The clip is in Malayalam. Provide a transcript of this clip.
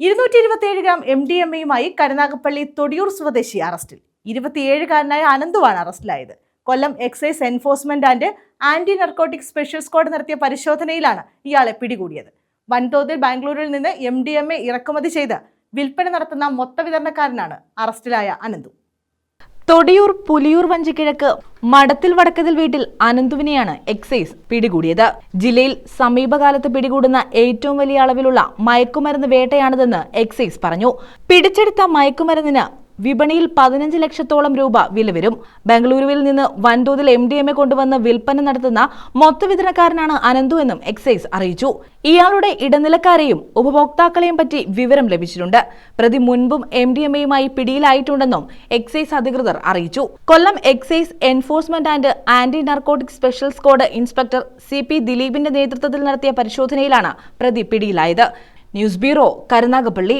ഇരുന്നൂറ്റി ഇരുപത്തിയേഴ് ഗ്രാം എം ഡി എം എയുമായി കരുനാഗപ്പള്ളി തൊടിയൂർ സ്വദേശി അറസ്റ്റിൽ. ഇരുപത്തിയേഴുകാരനായ അനന്തുവാണ് അറസ്റ്റിലായത്. Kollam excise enforcement and anti narcotic special squad നടത്തിയ പരിശോധനയിലാണ് ഇയാളെ പിടികൂടിയത്. വൻതോതിൽ ബാംഗ്ലൂരിൽ നിന്ന് എം ഡി എം എ ഇറക്കുമതി ചെയ്ത് വിൽപ്പന നടത്തുന്ന മൊത്തവിതരണക്കാരനാണ് അറസ്റ്റിലായ അനന്തു. തൊടിയൂർ പുലിയൂർ വഞ്ചിക്കിഴക്ക് മടത്തിൽ വടക്കതിൽ വീട്ടിൽ അനന്തുവിനെയാണ് എക്സൈസ് പിടികൂടിയത്. ജില്ലയിൽ സമീപകാലത്ത് പിടികൂടുന്ന ഏറ്റവും വലിയ അളവിലുള്ള മയക്കുമരുന്ന് വേട്ടയാണിതെന്ന് എക്സൈസ് പറഞ്ഞു. പിടിച്ചെടുത്ത മയക്കുമരുന്നിന് വിപണിയിൽ പതിനഞ്ച് ലക്ഷത്തോളം രൂപ വില വരും ബംഗളൂരുവിൽ നിന്ന് വൻതോതിൽ എം ഡി എം എ കൊണ്ടുവന്ന് വിൽപ്പന നടത്തുന്ന മൊത്തവിതരണക്കാരനാണ് അനന്തു എന്നും എക്സൈസ് അറിയിച്ചു. ഇയാളുടെ ഇടനിലക്കാരെയും ഉപഭോക്താക്കളെയും പറ്റി വിവരം ലഭിച്ചിട്ടുണ്ട്. പ്രതി മുൻപും എം ഡി എം എയുമായി പിടിയിലായിട്ടുണ്ടെന്നും എക്സൈസ് അധികൃതർ അറിയിച്ചു. Kollam excise enforcement and anti narcotic special squad inspector C P ദിലീപിന്റെ നേതൃത്വത്തിൽ നടത്തിയ പരിശോധനയിലാണ് പ്രതി പിടിയിലായത്. News bureau Karunagappally.